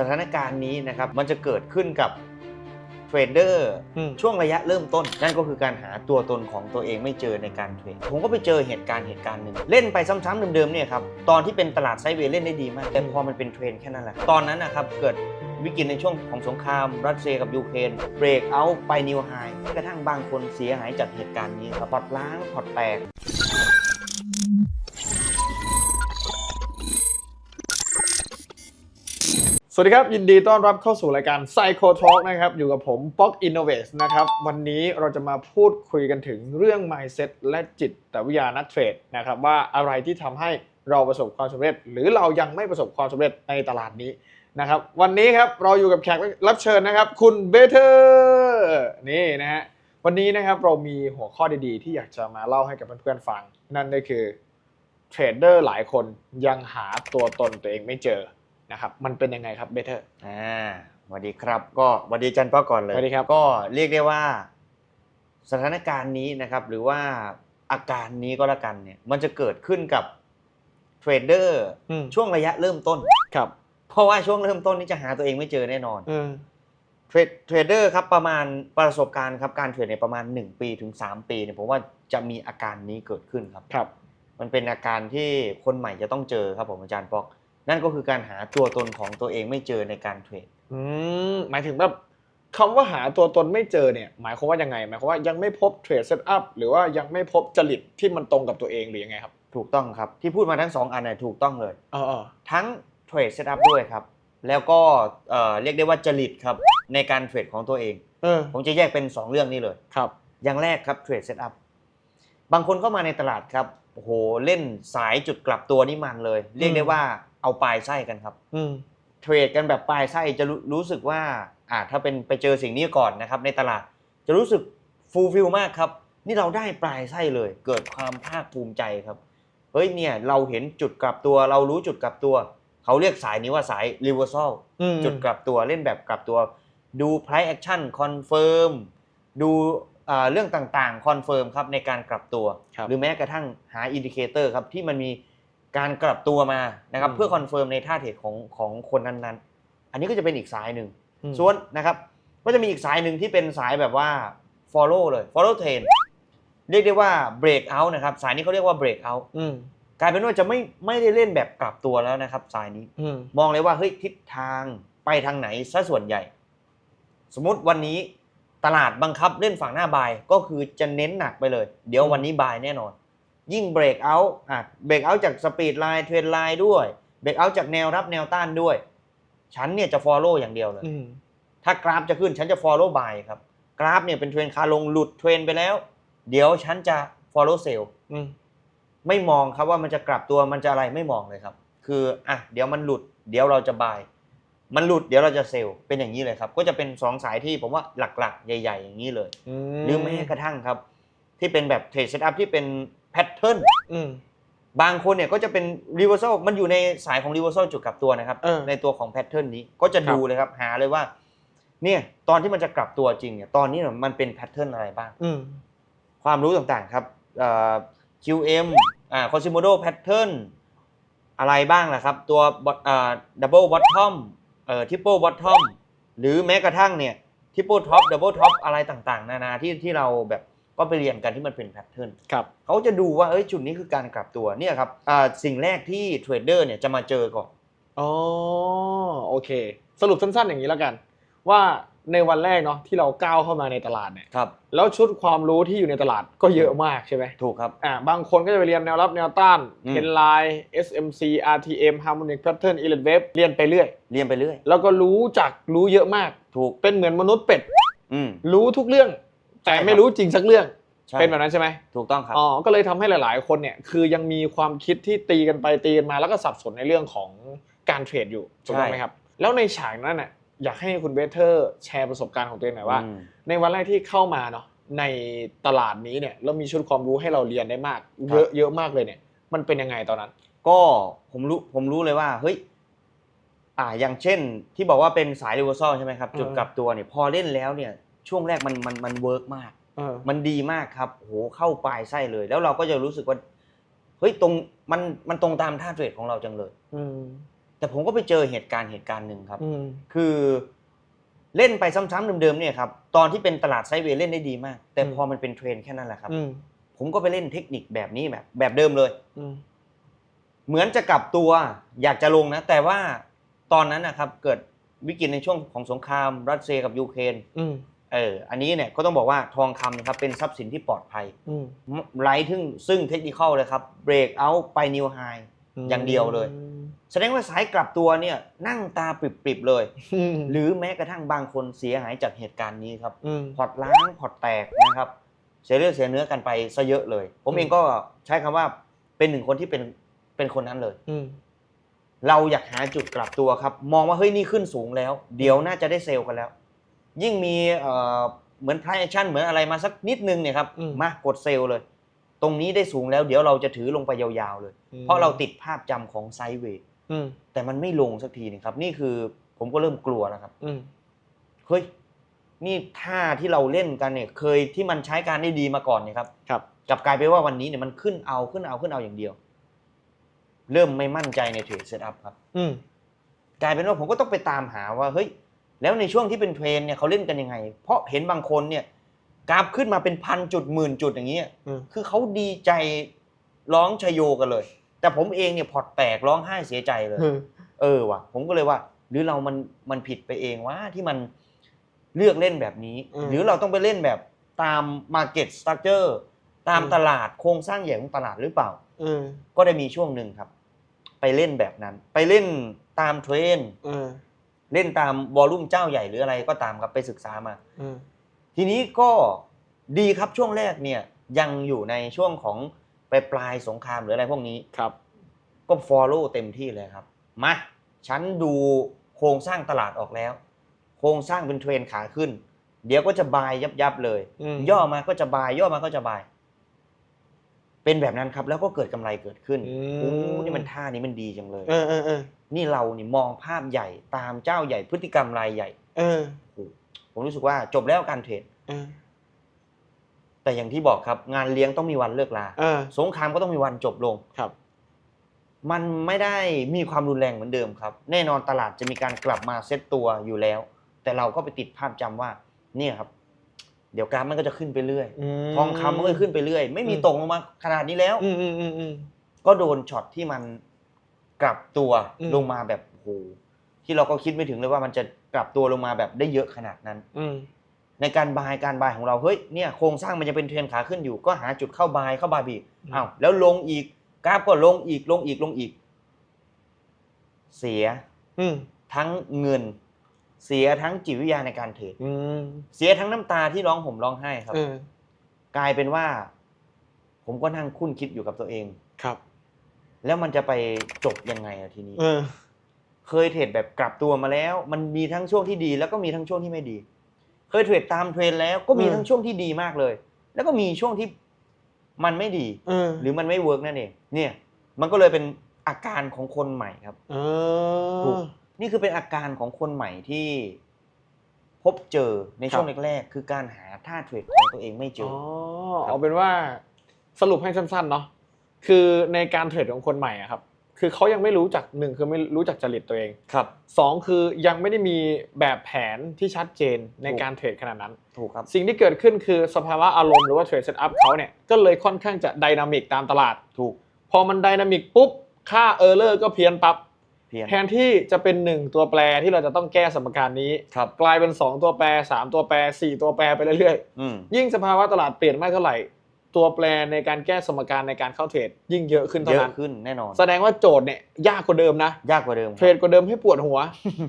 สถานการณ์นี้นะครับมันจะเกิดขึ้นกับเทรดเดอร์อืม ช่วงระยะเริ่มต้น นั่นก็คือการหาตัวตนของตัวเองไม่เจอในการเทรดผมก็ไปเจอเหตุการณ์เหตุการณ์หนึ่งเล่นไปซ้ำๆเดิมๆเนี่ยครับตอนที่เป็นตลาดไซด์เวย์เล่นได้ดีมาก แต่พอมันเป็นเทรนด์แค่นั้นแหละตอนนั้นนะครับเกิดวิกฤตในช่วงของสงคราม รัสเซียกับยูเครนเบรกเอาท์ไปนิวไฮกระทั่งบางคนเสียหายจากเหตุการณ์นี้ครับพอร์ตล้างพอร์ตแตก สวัสดีครับ ยินดีต้อนรับเข้าสู่รายการ Psycho Talk นะครับ อยู่กับผม Pock Innovate นะครับ วันนี้เราจะมาพูดคุยกันถึงเรื่อง mindset และจิตวิทยานักเทรดนะครับ ว่าอะไรที่ทำให้เราประสบความสำเร็จ หรือเรายังไม่ประสบความสำเร็จในตลาดนี้นะครับ วันนี้ครับเราอยู่กับแขกรับเชิญนะครับ คุณเบเ e อร์นี่นะฮะวันนี้นะครับเรามีหัวข้อดีๆ ที่อยากจะมาเล่าให้กับเพื่อนๆฟัง นั่นก็คือเทรดเดอร์หลายคนยังหาตัวตนตัวเองไม่เจอ นะครับมันเป็นยังไงครับเบเ e อร์อ่าสวัสดีครับ ก็สวัสดีจันป้าก่อนเลยสวัสดีครับก็เรียกได้ว่า สถานการณ์นี้นะครับ หรือว่าอาการนี้ก็แล้วกันเนี่ย มันจะเกิดขึ้นกับเทรดเดอร์อืมช่วงระยะเริ่มต้นครับ เพราะว่าช่วงเริ่มต้นนี้จะหาตัวเองไม่เจอแน่นอนเออเทรดเทรดเดอร์ครับประมาณประสบการณ์ครับการเทรดในยประมาณ 1 ปีถึง 3 ปีเนี่ยผมว่าจะมีอาการนี้เกิดขึ้นครับครับ มันเป็นอาการที่คนใหม่จะต้องเจอครับผมอาจารย์ปอก นั่นก็คือการหาตัวตนของตัวเองไม่เจอในการเทรดอืมหมายถึงแบบคำว่าหาตัวตนไม่เจอเนี่ย หมายความว่ายังไง หมายความว่ายังไม่พบเทรดเซตอัพหรือว่ายังไม่พบจริตที่มันตรงกับตัวเองหรือยังไงครับ ถูกต้องครับ ที่พูดมาทั้งสองอันน่ะถูกต้องเลย เออเออทั้งเทรดเซตอัพด้วยครับ แล้วก็เอ่อเรียกได้ว่าจริตครับในการเทรดของตัวเอง เออผมจะแยกเป็น 2 เรื่องนี้เลย ครับ อย่างแรกครับเทรดเซตอัพบางคนเข้ามาในตลาดครับโอ้โหเล่นสายจุดกลับตัวนี่มันเลย เรียกได้ว่า เอาปลายไส้กันครับ อืมเทรดกันแบบปลายไส้จะรู้รู้สึกว่าอ่าถ้าเป็นไปเจอสิ่งนี้ก่อนนะครับ ในตลาดจะรู้สึกฟูลฟิลมากครับ นี่เราได้ปลายไส้เลย เกิดความภาคภูมิใจครับเฮ้ยเนี่ยเราเห็นจุดกลับตัวเรารู้จุดกลับตัว เขาเรียกสายนี้ว่าสาย reversal อืมจุดกลับตัวเล่นแบบกลับตัว ดู price action confirm ดูอ่าเรื่องต่างๆ confirm ครับในการกลับตัวครับหรือแม้กระทั่งหาอินดิเคเตอร์ครับที่มันมี การกลับตัวมานะครับอืมเพื่อคอนเฟิร์มในท่าเทรดของของคนนั้นๆ อันนี้ก็จะเป็นอีกสายหนึ่งอืมส่วนนะครับก็จะมีอีกสายหนึ่งที่เป็นสายแบบว่า follow เลย follow trend เรียกได้ว่า break out นะครับสายนี้เขาเรียกว่า break out อืมกลายเป็นว่าจะไม่ไม่ได้เล่นแบบกลับตัวแล้วนะครับ สายนี้อืมมองเลยว่าเฮ้ยทิศทางไปทางไหนซะส่วนใหญ่ สมมุติวันนี้ตลาดบังคับเล่นฝั่งหน้าบายก็คือจะเน้นหนักไปเลย เดี๋ยววันนี้บายแน่นอน ยิ่งเบรกเอาท์อะเบรกเอาท์จากสปีดไลน์เทรนไลน์ด้วยเบรกเอาท์จากแนวรับแนวต้านด้วย ฉันเนี่ยจะ follow อย่างเดียวเลยอืมถ้ากราฟจะขึ้นฉันจะ follow buy ครับ กราฟเนี่ยเป็นเทรนขาลงหลุดเทรนไปแล้ว เดี๋ยวฉันจะ follow sell อืมไม่มองครับว่ามันจะกลับตัวมันจะอะไรไม่มองเลยครับ คืออะเดี๋ยวมันหลุด เดี๋ยวเราจะบาย มันหลุดเดี๋ยวเราจะเซลล์เป็นอย่างนี้เลยครับ ก็จะเป็นสองสายที่ผมว่าหลักๆ ใหญ่ ๆ อย่างนี้เลยหรือแม้กระทั่งครับ ที่เป็นแบบเทรดเซตอัพที่เป็น แพทเทิร์นอืม บางคนเนี่ยก็จะเป็นรีเวอร์ซลมันอยู่ในสายของรีเวอร์ซลจุดกลับตัวนะครับ เออในตัวของแพทเทิร์นนี้ก็จะดูเลยครับ หาเลยว่า เนี่ย ตอนที่มันจะกลับตัวจริงเนี่ยตอนนี้เนี่ยมันเป็นแพทเทิร์นอะไรบ้าง อืม ความรู้ต่างๆครับเอ่อ QM อ่า Quasimodo Pattern อะไรบ้างล่ะครับ ตัว bot- อ่า Double Bottom เอ่อ Triple Bottom หรือแม้กระทั่งเนี่ย Triple Top Double Top อะไรต่างๆ นานาที่ที่เราแบบ ก็ไปเรียนกันที่มันเป็นแพทเทิร์นครับเขาจะดูว่าเอ้ยจุดนี้คือการกลับตัวเนี่ยครับอ่าสิ่งแรกที่เทรดเดอร์เนี่ยจะมาเจอก่อนอ๋อโอเค สรุปสั้นๆ อย่างนี้แล้วกัน ว่าในวันแรกเนาะที่เราก้าวเข้ามาในตลาดเนี่ยครับแล้วชุดความรู้ที่อยู่ในตลาดก็เยอะมากใช่ไหมถูกครับอ่าบางคนก็จะไปเรียนแนวรับแนวต้านอืมเทนไลน์ SMC RTM Harmonic Pattern e l i t e Wave เรียนไปเรื่อย เรียนไปเรื่อย แล้วก็รู้จักรู้เยอะมาก ถูกเป็นเหมือนมนุษย์เป็ดอืมรู้ทุกเรื่อง แต่ใช่ครับไม่รู้จริงสักเรื่องใช่เป็นแบบนั้นใช่ไหมถูกต้องครับ อ๋อก็เลยทำให้หลาย ๆ คนเนี่ยคือยังมีความคิดที่ตีกันไปตีกันมาแล้วก็สับสนในเรื่องของการเทรดอยู่ถูกต้องไหมครับ แล้วในฉากนั้นน่ะอยากให้คุณเบเทอร์แชร์ประสบการณ์ของตัวเองหน่อยว่า อืม ในวันแรกที่เข้ามาเนาะในตลาดนี้เนี่ยแล้วมีชุดความรู้ให้เราเรียนได้มาก เยอะเยอะมากเลยเนี่ย มันเป็นยังไงตอนนั้น ก็ผมรู้ผมรู้เลยว่าเฮ้ยอ่าอย่างเช่นที่บอกว่าเป็นสายรีเวอร์ซลใช่ไหมครับเออจุดกลับตัวเนี่ยพอเล่นแล้วเนี่ย ช่วงแรกมันมันมันเวิร์กมาก เออ มันดีมากครับโหเข้าปลายไส้เลย แล้วเราก็จะรู้สึกว่าเฮ้ยตรงมันมันตรงตามท่าเทรดของเราจังเลย อืมแแต่ผมก็ไปเจอเหตุการณ์เหตุการณ์หนึ่งครับ อืม คือเล่นไปซ้ำๆเดิมๆเนี่ยครับตอนที่เป็นตลาดไซด์เวย์เล่นได้ดีมาก แต่อืม พอมันเป็นเทรนด์แค่นั้นแหละครับ อืม ผมก็ไปเล่นเทคนิคแบบนี้แบบแบบเดิมเลย อืม เหมือนจะกลับตัวอยากจะลงนะ แต่ว่าตอนนั้นนะครับเกิดวิกฤตในช่วงของสงครามรัสเซียกับยูเครน อืม เอออันนี้เนี่ยก็ต้องบอกว่าทองคำนะครับเป็นทรัพย์สินที่ปลอดภัยอืมไร้ถึงซึ่งเทคนิคอลเลยครับเบรกเอาไปนิวไฮอย่างเดียวเลย แสดงว่าสายกลับตัวเนี่ยนั่งตาปริบๆเลย อืมหรือแม้กระทั่งบางคนเสียหายจากเหตุการณ์นี้ครับอืมพอร์ตล้างพอร์ตแตกนะครับ เสียเลือดเสียเนื้อกันไปซะเยอะเลย ผมอืม เองก็ใช้คำว่าเป็นหนึ่งคนที่เป็นเป็นคนนั้นเลย อืมเราอยากหาจุดกลับตัวครับ มองว่าเฮ้ยนี่ขึ้นสูงแล้ว เดี๋ยวน่าจะได้เซลล์กันแล้ว ยิ่งมีเอ่อเหมือนไพรแอคชั่นเหมือนอะไรมาสักนิดนึงเนี่ยครับอืมมากดเซลล์เลย ตรงนี้ได้สูงแล้วเดี๋ยวเราจะถือลงไปยาวๆเลย เพราะเราติดภาพจำของไซด์เวย์อืมแต่มันไม่ลงสักทีนึงครับ นี่คือผมก็เริ่มกลัวแล้วครับอืมเฮ้ยนี่ท่าที่เราเล่นกันเนี่ย เคยที่มันใช้การได้ดีมาก่อนเนี่ยครับ ครับกลับกลายไปนว่าวันนี้เนี่ยมันขึ้นเอาขึ้นเอาขึ้นเอาอย่างเดียว เริ่มไม่มั่นใจในเทรดเซตอัพครับ อืมกลายเป็นว่าผมก็ต้องไปตามหาว่าเฮ้ย แล้วในช่วงที่เป็นเทรนเนี่ยเขาเล่นกันยังไง เพราะเห็นบางคนเนี่ยกราฟขึ้นมาเป็นพันจุดหมื่นจุดอย่างเงี้ยอืมคือเขาดีใจร้องชโยกันเลย แต่ผมเองเนี่ยพอร์ตแตกร้องไห้เสียใจเลยอืมเออว่ะ ผมก็เลยว่า หรือเรามันมันผิดไปเองว่าที่มันเลือกเล่นแบบนี้อืมหรือเราต้องไปเล่นแบบตาม Market Structure ตามอืมตลาดโครงสร้างใหญ่ของตลาดหรือเปล่าอืมก็ได้มีช่วงหนึ่งครับ ไปเล่นแบบนั้น ไปเล่นตามเทรนด์อืม เล่นตามวอลลุ่มเจ้าใหญ่หรืออะไรก็ตามครับไปศึกษามาอืมทีนี้ก็ดีครับช่วงแรกเนี่ยยังอยู่ในช่วงของปลายปลายๆสงครามหรืออะไรพวกนี้ครับ ก็ follow เต็มที่เลยครับมาฉันดูโครงสร้างตลาดออกแล้ว โครงสร้างเป็นเทรนขาขึ้น เดี๋ยวก็จะบายยับยับๆเลยอืมย่อมาก็จะบาย ย่อมาก็จะบาย เป็นแบบนั้นครับ แล้วก็เกิดกำไรเกิดขึ้นอืโอ้มนี่มันท่านี้มันดีจังเลย เออเออเออ นี่เรานี่มองภาพใหญ่ตามเจ้าใหญ่พฤติกรรมรายใหญ่ เออโอ้ผมรู้สึกว่าจบแล้วการเทรดเออแต่อย่างที่บอกครับ งานเลี้ยงต้องมีวันเลิกลาเออสงครามก็ต้องมีวันจบลงครับ มันไม่ได้มีความรุนแรงเหมือนเดิมครับ แน่นอนตลาดจะมีการกลับมาเซตตัวอยู่แล้ว แต่เราก็ไปติดภาพจำว่า เนี่ยครับ เดี๋ยวกราฟมันก็จะขึ้นไปเรื่อยมทองคำมันก็ขึ้นไปเรื่อย ไม่มีอืมตกลงมาขนาดนี้แล้วอืมอืมอืมอืมก็โดนช็อตที่มัน กลับตัวอืมลงมาแบบโอ้โหที่เราก็คิดไม่ถึงเลยว่ามันจะกลับตัวลงมาแบบได้เยอะขนาดนั้น อืมในการบายการบายของเราเฮ้ยเนี่ยโครงสร้างมันจะเป็นเทรนขาขึ้นอยู่ ก็หาจุดเข้าบายเข้าบายบีกอืมอ้าวแล้วลงอีกกราฟก็ลงอีกลงอีกลงอีก เสีย อืมทั้งเงิน เสียทั้งจิตวิทยาในการเทรดอืมเสียทั้งน้ำตาที่ร้องห่มร้องไห้ครับเออกลายเป็นว่า ผมก็นั่งคุ้นคิดอยู่กับตัวเองครับ แล้วมันจะไปจบยังไงอะทีนี้ เออ เคยเทรดแบบกลับตัวมาแล้ว มันมีทั้งช่วงที่ดี แล้วก็มีทั้งช่วงที่ไม่ดี เคยเทรดตามเทรนด์แล้วก็มีอืมทั้งช่วงที่ดีมากเลย แล้วก็มีช่วงที่มันไม่ดี เออหรือมันไม่เวิร์กนั่นเองเนี่ย มันก็เลยเป็นอาการของคนใหม่ครับ เอถูอ ก นี่คือเป็นอาการของคนใหม่ที่พบเจอในช่วงครับแรกๆ คือการหาท่าเทรดของตัวเองไม่เจออ๋อครับเอาเป็นว่าสรุปให้สั้นๆเนาะ คือในการเทรดของคนใหม่อะครับ คือเขายังไม่รู้จักหนึ่งคือไม่รู้จักจริตตัวเองครับสองคือยังไม่ได้มีแบบแผนที่ชัดเจนในถูกการเทรดขนาดนั้น ถูกครับ สิ่งที่เกิดขึ้นคือสภาวะอารมณ์หรือว่าเทรดเซตอัพเขาเนี่ยก็เลยค่อนข้างจะไดนามิกตามตลาด ถูก พอมันไดนามิกปุ๊บ ค่าเออร์เลอร์ก็เพี้ยนปั๊บเพียนแทนที่จะเป็น 1 ตัวแปรที่เราจะต้องแก้สมการนี้ ครับ กลายเป็น 2 ตัวแปร 3 ตัวแปร 4 ตัวแปรไปเรื่อยอืมๆ ยิ่งสภาวะตลาดเปลี่ยนมากเท่าไหร่ ตัวแปรในการแก้สมการในการเข้าเทรดยิ่งเยอะขึ้นเยเท่าอะนั้นขึ้นแน่นอน แสดงว่าโจทย์เนี่ยยากกว่าเดิมนะ ยากกว่าเดิมเทรดกว่าเดิมให้ปวดหัว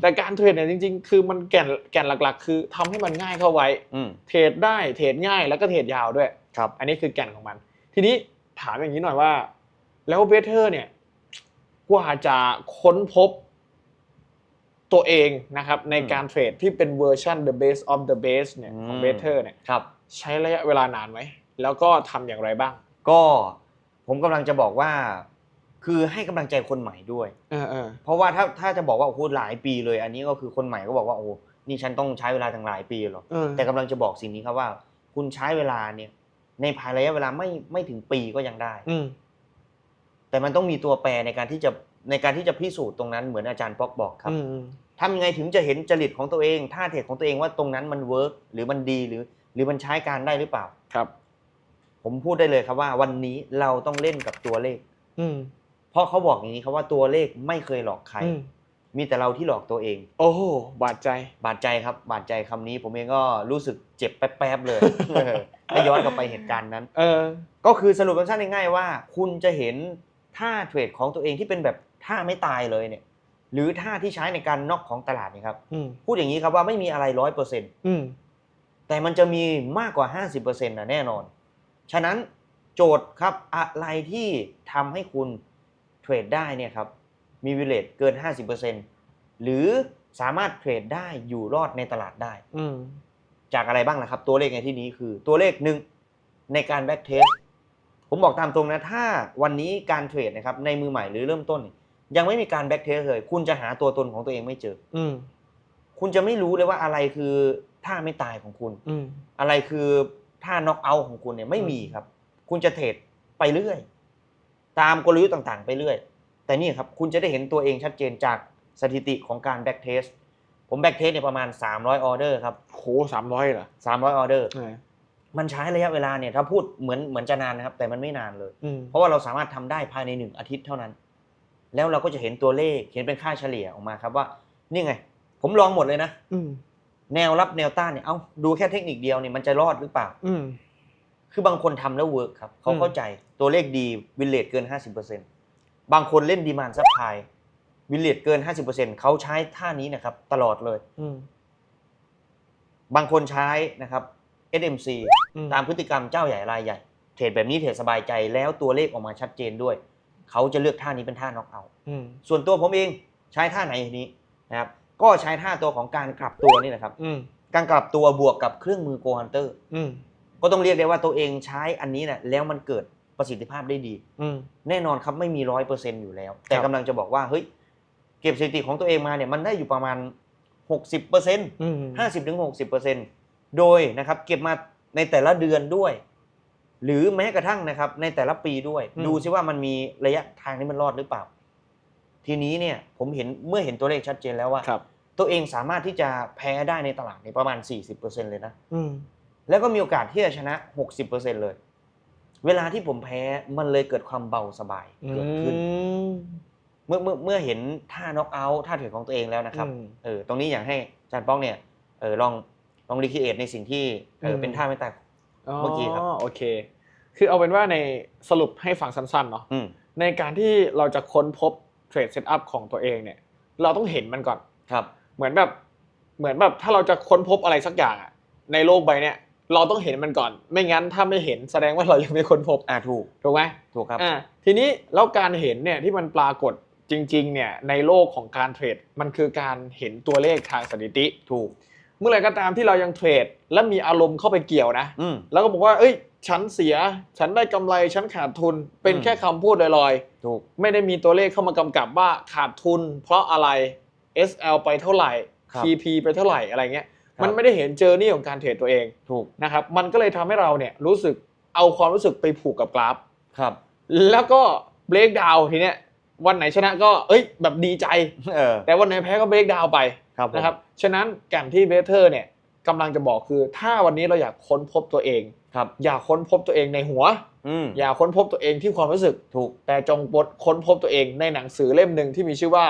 แต่การเทรดเนี่ยจริง ๆ คือมันแก่นแก่นหลักๆ คือทำให้มันง่ายเข้าไว้ อืมเทรดได้เทรดง่ายแล้วก็เทรดยาวด้วย ครับ อันนี้คือแก่นของมัน ทีนี้ถามอย่างนี้หน่อยว่า แล้วเบเทอร์เนี่ยกว่าจะค้นพบตัวเองนะครับ ในการเทรดที่เป็นเวอร์ชัน the base of the base เนี่ยของอืม เบเทอร์เนี่ยครับ ใช้ระยะเวลานานไหม แล้วก็ทำอย่างไรบ้างก็ผมกำลังจะบอกว่า คือให้กำลังใจคนใหม่ด้วย เออเออเพราะว่าถ้าถ้าจะบอกว่าโอ้โหหลายปีเลย อันนี้ก็คือคนใหม่ก็บอกว่าโอ้โหนี่ฉันต้องใช้เวลาตั้งหลายปีหรอก เออแต่กำลังจะบอกสิ่งนี้ครับว่า คุณใช้เวลาเนี่ย ในภายระยะเวลาไม่ไม่ถึงปีก็ยังได้ อืมแต่มันต้องมีตัวแปรในการที่จะในการที่จะพิสูจน์ตรงนั้นเหมือนอาจารย์ป๊อกบอกครับอืมอืมทำยังไงถึงจะเห็นจริตของตัวเองท่าเทคของตัวเองว่าตรงนั้นมันเวิร์กหรือมันดีหรือ หรือมันใช้การได้หรือเปล่า ครับ ผมพูดได้เลยครับว่าวันนี้เราต้องเล่นกับตัวเลข อืม เพราะเขาบอกอย่างนี้ครับว่าตัวเลขไม่เคยหลอกใคร อืม มีแต่เราที่หลอกตัวเอง โอ้โหบาดใจ บาดใจครับบาดใจคำนี้ ผมเองก็รู้สึกเจ็บแป๊บๆเลยเออถ้าย้อนกลับไปเหตุการณ์นั้น เออ ก็คือสรุปสั้นๆง่ายๆว่า คุณจะเห็นท่าเทรดของตัวเองที่เป็นแบบท่าไม่ตายเลยเนี่ย หรือท่าที่ใช้ในการน็อกของตลาดเนี่ยครับอืม พูดอย่างนี้ครับว่าไม่มีอะไรร้อยเปอร์เซ็นต์อืม แต่มันจะมีมากกว่า 50%นะแน่นอน ฉะนั้นโจทย์ครับอะไรที่ทำให้คุณเทรดได้เนี่ยครับมีวิเลตเกิน 50%หรือสามารถเทรดได้อยู่รอดในตลาดได้อืมจากอะไรบ้างล่ะครับ ตัวเลขในที่นี้คือตัวเลขหนึ่งในการแบ็กเทสผมบอกตามตรงนะ ถ้าวันนี้การเทรดนะครับในมือใหม่หรือเริ่มต้นเนี่ยยังไม่มีการแบ็กเทสเลย คุณจะหาตัวตนของตัวเองไม่เจอ อืมคุณจะไม่รู้เลยว่าอะไรคือท่าไม่ตายของคุณอืมอะไรคือ ท่าน็อกเอาท์ของคุณเนี่ยไม่มีครับ คุณจะเทรดไปเรื่อย ตามกลยุทธ์ต่างๆ ไปเรื่อย แต่นี่ครับคุณจะได้เห็นตัวเองชัดเจนจากสถิติของการแบ็กเทสผมแบ็กเทสเนี่ยประมาณ 300ออเดอร์ครับโหสามร้อยเหรอ300ออเดอร์เออมันใช้ระยะเวลาเนี่ยถ้าพูดเหมือนเหมือนจะนานนะครับ แต่มันไม่นานเลยอืมเพราะว่าเราสามารถทำได้ภายในหนึ่งอาทิตย์เท่านั้น แล้วเราก็จะเห็นตัวเลขเห็นเป็นค่าเฉลี่ยออกมาครับว่า นี่ไง ผมลองหมดเลยนะอืม แนวรับแนวต้านเนี่ยเอาดูแค่เทคนิคเดียวเนี่ยมันจะรอดหรือเปล่า อืม คือบางคนทำแล้วเวิร์กครับเขาอืมเข้าใจตัวเลขดีวินเลทเกิน 50%บางคนเล่นดีมานซัพพลายวินเลทเกิน 50%เขาใช้ท่านี้นะครับ ตลอดเลย อืม บางคนใช้นะครับ SMC อืม ตามพฤติกรรมเจ้าใหญ่รายใหญ่ เทรดแบบนี้เทรดสบายใจแล้วตัวเลขออกมาชัดเจนด้วย เขาจะเลือกท่านี้เป็นท่าน็อกเอาท์ อืม ส่วนตัวผมเองใช้ท่าไหนทีนี้นะครับ ก็ใช้ท่าตัวของการกลับตัวนี่แหละครับ อืมการกลับตัวบวกกับเครื่องมือโกฮันเตอร์อืมก็ต้องเรียกได้ว่าตัวเองใช้อันนี้นะแล้วมันเกิดประสิทธิภาพได้ดี อืม แน่นอนครับไม่มีร้อยเปอร์เซ็นต์อยู่แล้ว แต่ครับกำลังจะบอกว่าเฮ้ยเก็บสถิติของตัวเองมาเนี่ยมันได้อยู่ประมาณ60%เปอร์เซ็นต์ อืมห้าสิบถึงหกสิบเปอร์เซ็นต์โดยนะครับเก็บมาในแต่ละเดือนด้วย หรือแม้กระทั่งนะครับในแต่ละปีด้วย ดูซิว่ามันมีระยะทางที่มันรอดหรือเปล่า ทีนี้เนี่ยผมเห็นเมื่อเห็นตัวเลขชัดเจนแล้วว่า ครับ ตัวเองสามารถที่จะแพ้ได้ในตลาดในประมาณ 40%เลยนะ อืม แล้วก็มีโอกาสที่จะชนะ 60%เลย เวลาที่ผมแพ้มันเลยเกิดความเบาสบายเกิดขึ้นอืมเมื่อเมื่อเมื่อเห็นท่าน็อกเอาท์ท่าเทรดของตัวเองแล้วนะครับอืมเออตรงนี้อยากให้อาจารย์ป้องเนี่ยเออลองลองรีคิเอทในสิ่งที่เอออืมเป็นท่าไม่ตาย เมื่อกี้ครับ โอเค คือเอาเป็นว่าในสรุปให้ฟังสั้นๆเนาะ อืมในการที่เราจะค้นพบเท รดเซตอัพของตัวเองเนี่ย เราต้องเห็นมันก่อนครับ เหมือนแบบเหมือนแบบถ้าเราจะค้นพบอะไรสักอย่างอะในโลกใบเนี้ยเราต้องเห็นมันก่อน ไม่งั้นถ้าไม่เห็นแสดงว่าเรายังไม่ค้นพบอ่าถูกถูกไหมถูกครับอ่าทีนี้แล้วการเห็นเนี่ยที่มันปรากฏจริง ๆ เนี่ยในโลกของการเทรดมันคือการเห็นตัวเลขทางสถิติถูก เมื่อไหร่ก็ตามที่เรายังเทรด และมีอารมณ์เข้าไปเกี่ยวนะอืมแล้วก็บอกว่า เอ้ย ฉันเสีย ฉันได้กำไรฉันขาดทุน เป็นอืมแค่คำพูดลอยถูกๆไม่ได้มีตัวเลขเข้ามากำกับว่าขาดทุน เพราะอะไร SL ไปเท่าไหร่ครับ TP ไปเท่าไหร่อะไรเงี้ยครับมันไม่ได้เห็นเจอร์นี่ของการเทรดตัวเองถูกนะครับมันก็เลยทำให้เราเนี่ยรู้สึกเอาความรู้สึกไปผูกกับกราฟครับ แล้วก็เบรกดาวทีเนี้ยวันไหนชนะก็เอ้ยแบบดีใจเออแต่วันไหนแพ้ก็เบรกดาวไป ครับผม นะครับ ฉะนั้นการที่เบเทอร์เนี่ยกำลังจะบอกคือ ถ้าวันนี้เราอยากค้นพบตัวเอง ครับ อย่าค้นพบตัวเองในหัว อืมอย่าค้นพบตัวเองที่ความรู้สึก ถูก แต่จงค้นพบตัวเองในหนังสือเล่มหนึ่งที่มีชื่อว่า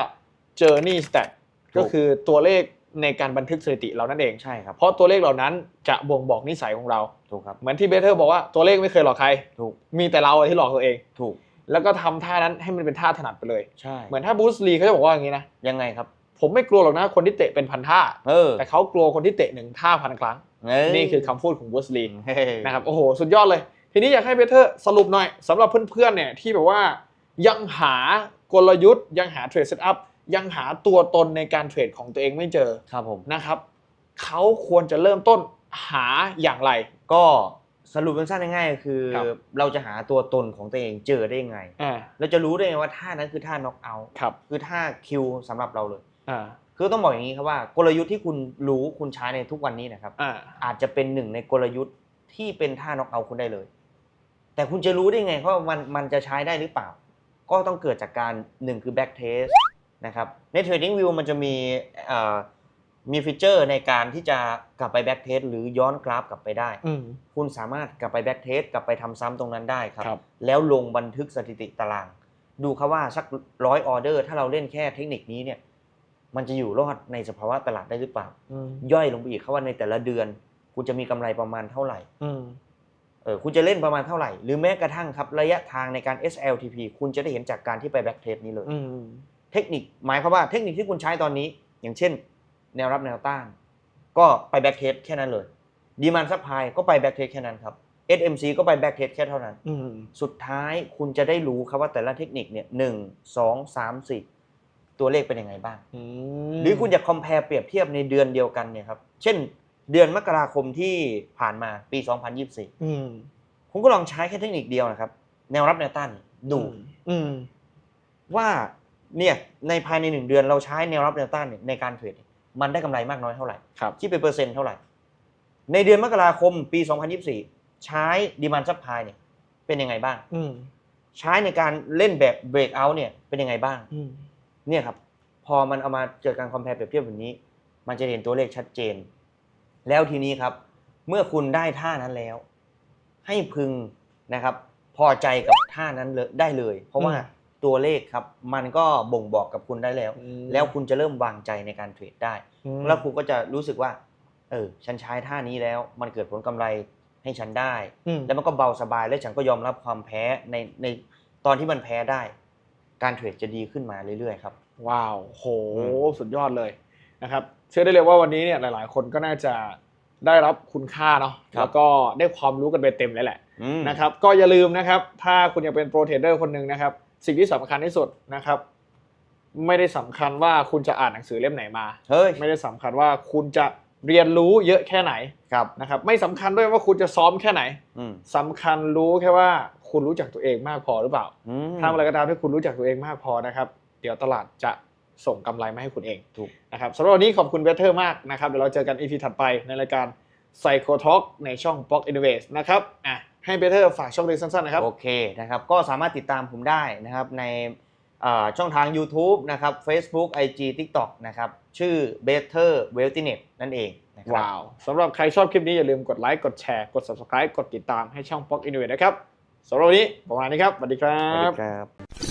Journey Stat ถูก ก็คือตัวเลขในการบันทึกสถิติเรานั่นเอง ใช่ครับ เพราะตัวเลขเหล่านั้นจะบ่งบอกนิสัยของเรา ถูกครับ เหมือนที่เบเทอร์บอกว่าตัวเลขไม่เคยหลอกใคร ถูก มีแต่เราอะที่หลอกตัวเอง ถูก แล้วก็ทำท่านั้นให้มันเป็นท่าถนัดไปเลย ใช่ เหมือนถ้าบูสลีเขาจะบอกว่าอย่างนี้นะ ยังไงครับ ผมไม่กลัวหรอกนะคนที่เตะเป็นพันท่า เออ แต่เขากลัวคนที่เตะหนึ่งท่าพันครั้งเอ้ยนี่คือคำพูดของบูสลีเฮ้ยนะครับ โอ้โห สุดยอดเลย ทีนี้อยากให้เบเทอร์สรุปหน่อยสำหรับเพื่อนๆเนี่ยที่แบบว่ายังหากลยุทธ์ยังหาเทรดเซตอัพยังหาตัวตนในการเทรดของตัวเองไม่เจอครับผม นะครับเขาควรจะเริ่มต้นหาอย่างไร ก็สรุปสั้นๆง่ายๆก็คือ ครับ เราจะหาตัวตนของตัวเองเจอได้ยังไง อ่าเราจะรู้ได้ไงว่าท่านั้นคือท่าน็อกเอาท์ครับ คือท่าคิวสำหรับเราเลย อ่าคือต้องบอกอย่างนี้ครับว่ากลยุทธ์ที่คุณรู้คุณใช้ในทุกวันนี้นะครับ อ่าอาจจะเป็นหนึ่งในกลยุทธ์ที่เป็นท่าน็อกเอาท์คุณได้เลย แต่คุณจะรู้ได้ไงว่ามันมันจะใช้ได้หรือเปล่า ก็ต้องเกิดจากการหนึ่งคือ back test นะครับใน trading view มันจะมีเอ่อมีฟีเจอร์ในการที่จะกลับไป back test หรือย้อนกราฟกลับไปได้ อืม คุณสามารถกลับไป back test กลับไปทำซ้ำตรงนั้นได้ครับ ครับ แล้วลงบันทึกสถิติตาราง ดูครับว่าสักร้อยออเดอร์ ถ้าเราเล่นแค่เทคนิคนี้เนี่ย มันจะอยู่รอดในสภาวะตลาดได้หรือเปล่าอืมย่อยลงไปอีกครับว่าในแต่ละเดือนคุณจะมีกำไรประมาณเท่าไหร่อืมเออคุณจะเล่นประมาณเท่าไหร่ หรือแม้กระทั่งครับระยะทางในการ SLTP คุณจะได้เห็นจากการที่ไปแบ็กเทสนี้เลยอืมเทคนิคหมายความว่าเทคนิคที่คุณใช้ตอนนี้ อย่างเช่น แนวรับแนวต้าน ก็ไปแบ็กเทสแค่นั้นเลยดีมานซัพพลายก็ไปแบ็กเทสแค่นั้นครับ SMC ก็ไปแบ็กเทสแค่เท่านั้นอืมสุดท้ายคุณจะได้รู้ครับว่าแต่ละเทคนิคเนี่ยหนึ่งสองสามสี่ ตัวเลขเป็นยังไงบ้างอืมหรือคุณจะคอมเพลเปรียบเทียบในเดือนเดียวกันเนี่ยครับ เช่น เดือนมกราคมที่ผ่านมาปี 2024อืมคุณก็ลองใช้แค่เทคนิคเดียวนะครับ แนวรับแนวต้านดูอืมว่าเนี่ยในภายในหนึ่งเดือนเราใช้แนวรับแนวต้านเนี่ยในการเทรดเนี่ยมันได้กำไรมากน้อยเท่าไหร่ครับคิดเป็นเปอร์เซ็นต์เท่าไหร่ ในเดือนมกราคมปี 2024 ใช้ดีมานซัพพลายเนี่ยเป็นยังไงบ้างอืมใช้ในการเล่นแบบเบรกเอาท์เนี่ยเป็นยังไงบ้างอืม เนี่ยครับ พอมันเอามาเจอการคอมเพลเปรียบเทียบแบบนี้ มันจะเห็นตัวเลขชัดเจน แล้วทีนี้ครับ เมื่อคุณได้ท่านั้นแล้ว ให้พึงนะครับ พอใจกับท่านั้นเลยได้เลย เพราะว่าตัวเลขครับ มันก็บ่งบอกกับคุณได้แล้วอืมแล้วคุณจะเริ่มวางใจในการเทรดได้อืมแล้วคุณก็จะรู้สึกว่า เออ ฉันใช้ท่านี้แล้ว มันเกิดผลกำไรให้ฉันได้อืมแล้วมันก็เบาสบาย และฉันก็ยอมรับความแพ้ในในตอนที่มันแพ้ได้ การเทรดจะดีขึ้นมาเรื่อยๆครับ ว้าวโหอืสุดยอดเลยนะครับ เชื่อได้เลยว่าวันนี้เนี่ยหลาย ๆ คนก็น่าจะได้รับคุณค่าเนาะครับแล้วก็ได้ความรู้กันไปเต็มเลยแหละอืมนะครับ ก็อย่าลืมนะครับ ถ้าคุณอยากเป็นโปรเทรดเดอร์คนหนึ่งนะครับ สิ่งที่สำคัญที่สุดนะครับ ไม่ได้สำคัญว่าคุณจะอ่านหนังสือเล่มไหนมาเฮ้ยไม่ได้สำคัญว่าคุณจะเรียนรู้เยอะแค่ไหนครับนะครับ ไม่สำคัญด้วยว่าคุณจะซ้อมแค่ไหนอืมสำคัญรู้แค่ว่า คุณรู้จักตัวเองมากพอหรือเปล่าอืมทำอะไรก็ตามที่คุณรู้จักตัวเองมากพอนะครับเดี๋ยวตลาดจะส่งกำไรมาให้คุณเองถูกนะครับสำหรับวันนี้ขอบคุณเบเทอร์มากนะครับเดี๋ยวเราเจอกัน EP ถัดไปในรายการ Psycho Talk ในช่อง Block Innovate นะครับอะให้เบเทอร์ฝากช่องเรียนสั้นๆนะครับโอเคนะครับก็สามารถติดตามผมได้นะครับในเอ่อช่องทาง YouTube นะครับ Facebook IG TikTok นะครับชื่อ Better Wealthiness นั่นเองนะครับว้าวสำหรับใครชอบคลิปนี้อย่าลืมกดไลค์กดแชร์กด Subscribe กดติดตามให้ช่อง Block Innovate นะครับ สำหรับวันนี้ประมาณนี้ครับสวัสดีครัสวัสดีครับ